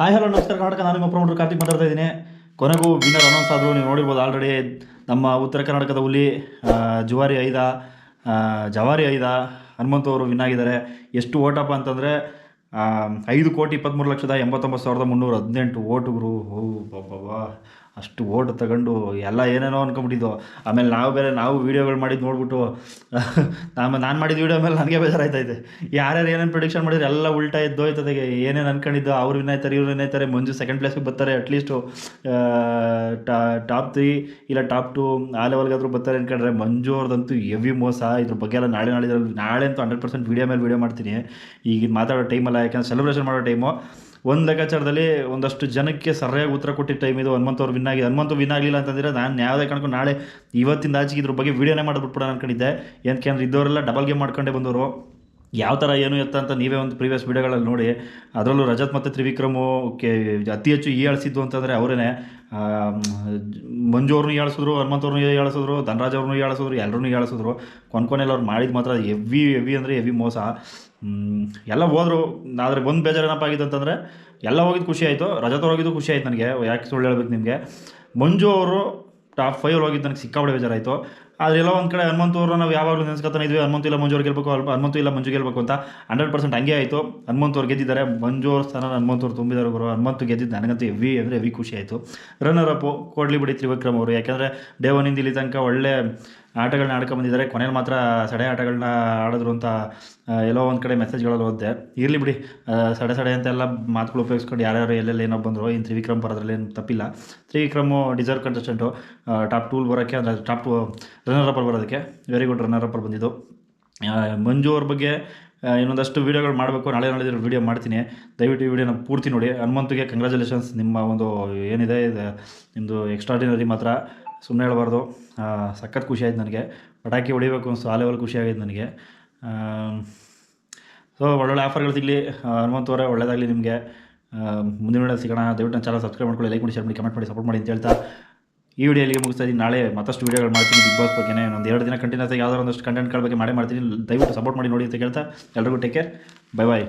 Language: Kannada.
ಹಾಯ್ ಹಲೋ ನಮಸ್ಕಾರ. ಕರ್ನಾಟಕ. ನಾನು ನಿಮ್ಮ ಪ್ರಮೋಟರ್ ಕಾರ್ತಿಕ್ ಮಾತಾಡ್ತಾ ಇದ್ದೀನಿ. ಕೊನೆಗೂ ವಿನ್ನರ್ ಅನೌನ್ಸ್ ಆದರೂ, ನೀವು ನೋಡಿರ್ಬೋದು ಆಲ್ರೆಡಿ ನಮ್ಮ ಉತ್ತರ ಕರ್ನಾಟಕದ ಹುಲಿ ಜುವಾರಿ ಐದ ಜವಾರಿ ಐದ, ಹನುಮಂತ ಅವರು ವಿನ್ ಆಗಿದ್ದಾರೆ. ಎಷ್ಟು ಓಟಪ್ಪ ಅಂತಂದರೆ ಐದು ಕೋಟಿ ಇಪ್ಪತ್ತ್ಮೂರು ಲಕ್ಷದ ಎಂಬತ್ತೊಂಬತ್ತು ಸಾವಿರದ ಮುನ್ನೂರ ಹದಿನೆಂಟು ಓಟುಗರು. ಓ ಬಾಬಾ ಅಷ್ಟು ಓಟ್ ತಗೊಂಡು ಎಲ್ಲ ಏನೇನೋ ಅನ್ಕೊಂಬಿಟ್ಟಿದ್ದು ಆಮೇಲೆ ನಾವು ಬೇರೆ ನಾವು ವೀಡಿಯೋಗಳು ಮಾಡಿದ್ದು ನೋಡ್ಬಿಟ್ಟು ನಾನು ನಾನು ಮಾಡಿದ ವೀಡಿಯೋ ಮೇಲೆ ನನಗೆ ಬೇಜಾರಾಯ್ತೈತೆ. ಯಾರ್ಯಾರು ಏನೇನು ಪ್ರಿಡಿಕ್ಷನ್ ಮಾಡಿದ್ರೆ ಎಲ್ಲ ಉಲ್ಟಾ ಇದ್ದು ಹೋಯ್ತದೆ ಏನೇನು ಅನ್ಕೊಂಡಿದ್ದು ಅವ್ರು ವಿನ್ ಆಯ್ತಾರೆ ಇವ್ರು ವಿನ್ ಆಯ್ತಾರೆ ಮಂಜು ಸೆಕೆಂಡ್ ಪ್ಲೇಸ್ಗೆ ಬರ್ತಾರೆ ಅಟ್ಲೀಸ್ಟು ಟಾಪ್ ತ್ರೀ ಇಲ್ಲ ಟಾಪ್ ಟು ಆ ಲೆವೆಲ್ಗಾದ್ರೂ ಬರ್ತಾರೆ ಅನ್ಕೊಂಡ್ರೆ ಮಂಜು ಅವ್ರದ್ದಂತೂ ಎವಿ ಮೋಸ. ಇದ್ರ ಬಗ್ಗೆ ಎಲ್ಲ ನಾಳೆ ನಾಳೆ ನಾಳೆ ಅಂತೂ ಹಂಡ್ರೆಡ್ ಪರ್ಸೆಂಟ್ ವೀಡಿಯೋ ಮೇಲೆ ವೀಡಿಯೋ ಮಾಡ್ತೀನಿ. ಈಗ ಮಾತಾಡೋ ಟೈಮಲ್ಲ ಯಾಕಂದ್ರೆ ಸೆಲೆಬ್ರೇಷನ್ ಮಾಡೋ ಟೈಮು ಒಂದು ಲೆಕ್ಕಾಚಾರದಲ್ಲಿ ಒಂದಷ್ಟು ಜನಕ್ಕೆ ಸರಿಯಾಗಿ ಉತ್ತರ ಕೊಟ್ಟಿದ್ದ ಟೈಮ್ ಇದು ಹನುಮಂತ ಅವ್ರು ವಿನ್ ಆಗಿದೆ ಹನುಮಂತ ವಿನ್ ಆಗಲಿಲ್ಲ ಅಂತಂದರೆ ನಾನು ಯಾವುದೇ ಕಾರಣಕ್ಕೂ ನಾಳೆ ಇವತ್ತಿಂದ ಆಚೆಗೆ ಇದ್ರ ಬಗ್ಗೆ ವೀಡಿಯೋನೇ ಮಾಡಿಬಿಟ್ಬಿಡೋಣ ಅನ್ಕೊಂಡಿದ್ದೆ. ಏನಕ್ಕೆ ಇದ್ದವರೆಲ್ಲ ಡಬಲ್ ಗೇಮ್ ಮಾಡ್ಕೊಂಡೇ ಬಂದವರು. ಯಾವ ಥರ ಏನು ಎತ್ತ ಅಂತ ನೀವೇ ಒಂದು ಪ್ರೀವಿಯಸ್ ವಿಡಿಯೋಗಳಲ್ಲಿ ನೋಡಿ, ಅದರಲ್ಲೂ ರಜತ್ ಮತ್ತು ತ್ರಿವಿಕ್ರಮು ಕೆ ಅತಿ ಹೆಚ್ಚು ಹೀಯಾಳಿಸಿದ್ದು ಅಂತಂದರೆ ಅವರೇ ಮಂಜು ಅವ್ರನ್ನೂ ಏಳಿಸಿದ್ರು ಹನುಮಂತ ಅವ್ರನ್ನೂ ಏಳಿಸಿದ್ರು ಧನರಾಜ್ ಅವ್ರನ್ನೂ ಏಳಿಸಿದ್ರು ಎಲ್ಲರೂ ಏಳಿಸಿದ್ರು ಕೊನೆಯಲ್ಲಿ ಅವ್ರು ಮಾಡಿದ ಮಾತ್ರ ಎವಿ ಹೆವಿ ಅಂದರೆ ಎವಿ ಮೋಸ. ಎಲ್ಲ ಹೋದರು, ಆದರೆ ಒಂದು ಬೇಜಾರು ಏನಪ್ಪ ಆಗಿದ್ದು ಅಂತಂದರೆ, ಎಲ್ಲ ಹೋಗಿದ್ದು ಖುಷಿ ಆಯಿತು, ರಜತ್ ಹೋಗಿದ್ದು ಖುಷಿ ಆಯ್ತು ನನಗೆ, ಯಾಕೆ ಸುಳ್ಳು ಹೇಳ್ಬೇಕು ನಿಮಗೆ. ಮಂಜು ಅವರು ಟಾಪ್ ಫೈವ್ ಹೋಗಿದ್ದು ನನಗೆ ಸಿಕ್ಕಾಪಟ್ಟೆ ಬೇಜಾರಾಯಿತು. ಆದರೆ ಎಲ್ಲೋ ಒಂದು ಕಡೆ ಅವ್ರನ್ನ ನಾವು ಯಾವಾಗಲೂ ನೆನೆಸ್ಕೊತಾನೆ ಇದ್ವಿ, ಹನುಮಂತ ಇಲ್ಲ ಮಂಜು ಅವ್ರು ಗೆಲ್ಬೇಕು ಅಲ್ಪ, ಹನುಮಂತ ಇಲ್ಲ ಮಂಜು ಗೆಲ್ಬೇಕು ಅಂತ ಹಂಡ್ರೆಡ್ ಪರ್ಸೆಂಟ್ ಹಂಗೆ ಆಯಿತು. ಹನುಮಂತ ಅವ್ರು ಗೆದ್ದಿದ್ದಾರೆ, ಮಂಜು ಅವ್ರ ಸ್ಥಾನ ಹನುಮಂತ ಅವ್ರು ತುಂಬಿದ್ದಾರೆ ಹನುಮಂತ ಹನುಮಂತು ಗೆದ್ದಿದ್ದು ನನಗಂತೂ ಹೆವಿ ಅಂದರೆ ಹೆವಿ ಖುಷಿ ಆಯಿತು. ರನ್ನರ್ ಅಪ್ ಕೊಡ್ಲಿ ಬಿಡಿ ತ್ರಿವಿಕ್ರಮ್ ಅವರು. ಯಾಕೆಂದರೆ ಡೇ ಒನ್ನಿಂದ ಇಲ್ಲಿ ತನಕ ಒಳ್ಳೆ ಆಟಗಳನ್ನ ಆಡ್ಕೊಂಬಂದಿದ್ದಾರೆ ಕೊನೆಯಲ್ಲಿ ಮಾತ್ರ ಸಡೆ ಆಟಗಳನ್ನ ಆಡಿದ್ರು ಅಂತ ಎಲ್ಲೋ ಒಂದು ಕಡೆ ಮೆಸೇಜ್ಗಳಲ್ಲಿ ಓದಿದೆ ಇರಲಿ ಬಿಡಿ ಸಡೆ ಸಡೆ ಸಡೆ ಅಂತೆಲ್ಲ ಮಾತುಗಳು ಉಪಯೋಗಿಸ್ಕೊಂಡು ಯಾರ್ಯಾರು ಎಲ್ಲೆಲ್ಲ ಏನೋ ಬಂದರು. ಇನ್ನು ತ್ರಿವಿಕ್ರಮ್ ಬರೋದ್ರಲ್ಲಿ ಏನು ತಪ್ಪಿಲ್ಲ. ತ್ರಿವಿಕ್ರಮು ಡಿಸರ್ವ್ ಕಂಟೆಸ್ಟೆಂಟು ಟಾಪ್ ಟೂಲ್ ಬರೋಕ್ಕೆ ಅಂದರೆ ಟಾಪ್ ಟು ರನ್ನರ್ ಅಪ್ಪರ್ ಬರೋದಕ್ಕೆ. ವೆರಿ ಗುಡ್ ರನ್ನರ್ ಅಪ್ಪರ್ ಬಂದಿದ್ದು. ಮಂಜು ಅವ್ರ ಬಗ್ಗೆ ಇನ್ನೊಂದಷ್ಟು ವೀಡಿಯೋಗಳು ಮಾಡಬೇಕು. ನಾಳೆ ನಾಳೆ ವೀಡಿಯೋ ಮಾಡ್ತೀನಿ. ದಯವಿಟ್ಟು ಈ ವಿಡಿಯೋನ ಪೂರ್ತಿ ನೋಡಿ. ಹನುಮಂತಿಗೆ ಕಂಗ್ರ್ಯಾಚುಲೇಷನ್ಸ್ ನಿಮ್ಮ ಒಂದು ಏನಿದೆ, ಇದು ನಿಮ್ಮದು ಎಕ್ಸ್ಟ್ರಾಡಿನರಿ ಮಾತ್ರ. ಸುಮ್ಮನೆ ಹೇಳಬಾರ್ದು. ಸಖತ್ ಖುಷಿ ಆಯ್ತು ನನಗೆ. ಪಟಾಕಿ ಹೊಡಿಬೇಕು ಅನಿಸ್ತು ಆ ಲೆವೆಲ್ ಖುಷಿ ನನಗೆ. ಸೊ ಒಳ್ಳೊಳ್ಳೆ ಆಫರ್ಗಳು ಸಿಗಲಿ. ಹನುಮಂತ ಅವರೇ ಒಳ್ಳೆಯದಾಗಲಿ ನಿಮಗೆ. ಮುಂದಿನ ಸಿಗೋಣ. ದಯವಿಟ್ಟು ನನ್ನ ಚಾನಲ್ ಸಬ್ಸ್ಕ್ರೈಬ್ ಮಾಡ್ಕೊಳ್ಳಿ ಲೈಕ್ ಮಾಡಿ ಶೇರ್ ಮಾಡಿ ಕಮೆಂಟ್ ಮಾಡಿ ಸಪೋರ್ಟ್ ಮಾಡಿ ಅಂತ ಹೇಳ್ತಾ ಈ ವಿಡಿಯೋ ಇಲ್ಲಿಗೆ ಮುಗಿಸ್ತಾ ಇದ್ದೀನಿ. ನಾಳೆ ಮತ್ತಷ್ಟು ವೀಡಿಯೋಗಳು ಮಾಡ್ತೀನಿ. ಬಿಗ್ ಬಾಸ್ ಬಗ್ಗೆ ಒಂದು ಎರಡು ದಿನ ಕಂಟಿನ್ಯೂಸ್ ಆಗಿ ಯಾವ್ದಾರು ಒಂದಷ್ಟು ಕಂಟೆಂಟ್ಗಳ ಬಗ್ಗೆ ಮಾಡೇ ಮಾಡ್ತೀನಿ. ದಯವಿಟ್ಟು ಸಪೋರ್ಟ್ ಮಾಡಿ ನೋಡಿ ಅಂತ ಕೇಳ್ತಾ. ಎಲ್ಲರಿಗೂ ಟೇಕ್ ಕೇರ್ ಬೈ ಬಾಯ್